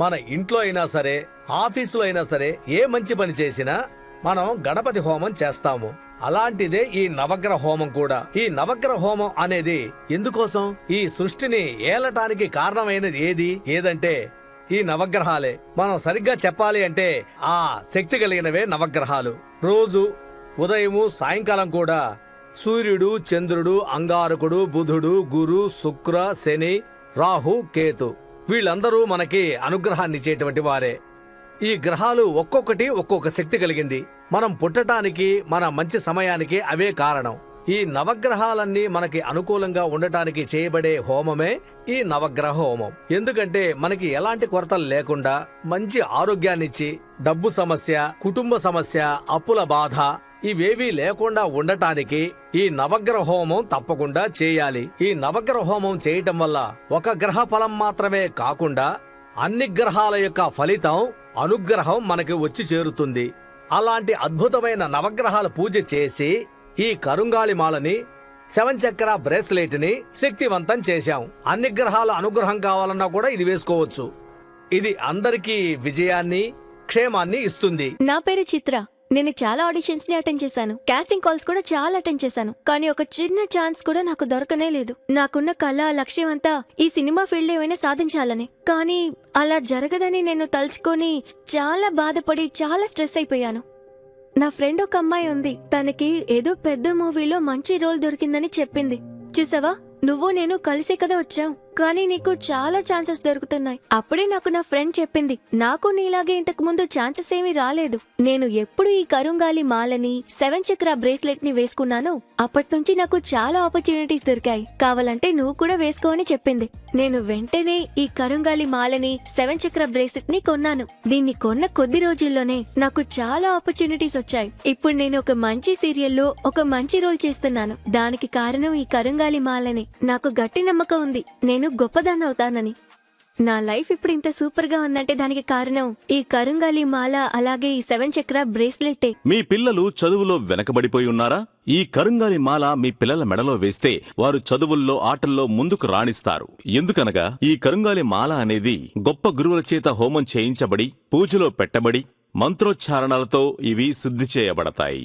మన ఇంట్లో అయినా సరే ఆఫీసులో అయినా సరే ఏ మంచి పని చేసినా మనం గణపతి హోమం చేస్తాము. అలాంటిదే ఈ నవగ్రహ హోమం కూడా. ఈ నవగ్రహ హోమం అనేది ఎందుకోసం? ఈ సృష్టిని ఏలటానికి కారణమైనది ఏది? ఏదంటే ఈ నవగ్రహాలే. మనం సరిగ్గా చెప్పాలి అంటే ఆ శక్తి కలిగినవే నవగ్రహాలు. రోజు ఉదయము సాయంకాలం కూడా సూర్యుడు చంద్రుడు అంగారకుడు బుధుడు గురు శుక్ర శని రాహు కేతు. వీళ్ళందరూ మనకి అనుగ్రహాన్ని ఇచ్చేటువంటి వారే. ఈ గ్రహాలు ఒక్కొక్కటి ఒక్కొక్క శక్తి కలిగింది. మనం పుట్టటానికి మన మంచి సమయానికి అవే కారణం. ఈ నవగ్రహాలన్నీ మనకి అనుకూలంగా ఉండటానికి చేయబడే హోమమే ఈ నవగ్రహ హోమం. ఎందుకంటే మనకి ఎలాంటి కొరతలు లేకుండా మంచి ఆరోగ్యాన్నిచ్చి డబ్బు సమస్య కుటుంబ సమస్య అప్పుల బాధ ఇవేవీ లేకుండా ఉండటానికి ఈ నవగ్రహ హోమం తప్పకుండా చేయాలి. ఈ నవగ్రహ హోమం చేయటం వల్ల ఒక గ్రహ ఫలం మాత్రమే కాకుండా అన్ని గ్రహాల యొక్క ఫలితం అనుగ్రహం మనకి వచ్చి చేరుతుంది. అలాంటి అద్భుతమైన నవగ్రహాల పూజ చేసి ఈ కరుంగాళి మాలని సెవెన్ చక్ర బ్రేస్లెట్ని శక్తివంతం చేశాం. అన్ని గ్రహాల అనుగ్రహం కావాలన్నా కూడా ఇది వేసుకోవచ్చు. ఇది అందరికీ విజయాన్ని క్షేమాన్ని ఇస్తుంది. నా పేరు చిత్ర. నేను చాలా ఆడిషన్స్ని అటెండ్ చేశాను. కాస్టింగ్ కాల్స్ కూడా చాలా అటెండ్ చేశాను. కానీ ఒక చిన్న ఛాన్స్ కూడా నాకు దొరకనే లేదు. నాకున్న కళ లక్ష్యం అంతా ఈ సినిమా ఫీల్డ్ ఏమైనా సాధించాలని. కానీ అలా జరగదని నేను తలుచుకొని చాలా బాధపడి చాలా స్ట్రెస్ అయిపోయాను. నా ఫ్రెండ్ ఒక అమ్మాయి ఉంది. తనకి ఏదో పెద్ద మూవీలో మంచి రోల్ దొరికిందని చెప్పింది. చూసావా? నువ్వు నేను కలిసే కదా వచ్చావు కానీ నీకు చాలా ఛాన్సెస్ దొరుకుతున్నాయి. అప్పుడే నాకు నా ఫ్రెండ్ చెప్పింది నాకు నీలాగే ఇంతకు ముందు ఛాన్సెస్ ఏమీ రాలేదు. నేను ఎప్పుడు ఈ కరుంగాలి మాలని సెవెన్ చక్ర బ్రేస్లెట్ని వేసుకున్నానో అప్పటి నుంచి నాకు చాలా ఆపర్చునిటీస్ దొరికాయి. కావాలంటే నువ్వు కూడా వేసుకో అని చెప్పింది. నేను వెంటనే ఈ కరుంగాలి మాలని సెవెన్ చక్ర బ్రేస్లెట్ని కొన్నాను. దీన్ని కొన్న కొద్ది రోజుల్లోనే నాకు చాలా ఆపర్చునిటీస్ వచ్చాయి. ఇప్పుడు నేను ఒక మంచి సీరియల్లో ఒక మంచి రోల్ చేస్తున్నాను. దానికి కారణం ఈ కరుంగాలి మాలని. నాకు గట్టి నమ్మకం ఉంది. నేను గొప్పదాన్ని అవుతానని. నా లైఫ్ ఇప్పుడు ఇంత సూపర్గా ఉందంటే దానికి కారణం ఈ కరుంగాలి మాల అలాగే ఈ సెవెన్ చక్ర బ్రేస్లెట్టే. మీ పిల్లలు చదువులో వెనకబడిపోయి ఉన్నారా? ఈ కరుంగాలి మాల మీ పిల్లల మెడలో వేస్తే వారు చదువుల్లో ఆటల్లో ముందుకు రాణిస్తారు. ఎందుకనగా ఈ కరుంగాలి మాల అనేది గొప్ప గురువుల చేత హోమం చేయించబడి పూజలో పెట్టబడి మంత్రోచ్చారణలతో ఇవి శుద్ధి చేయబడతాయి.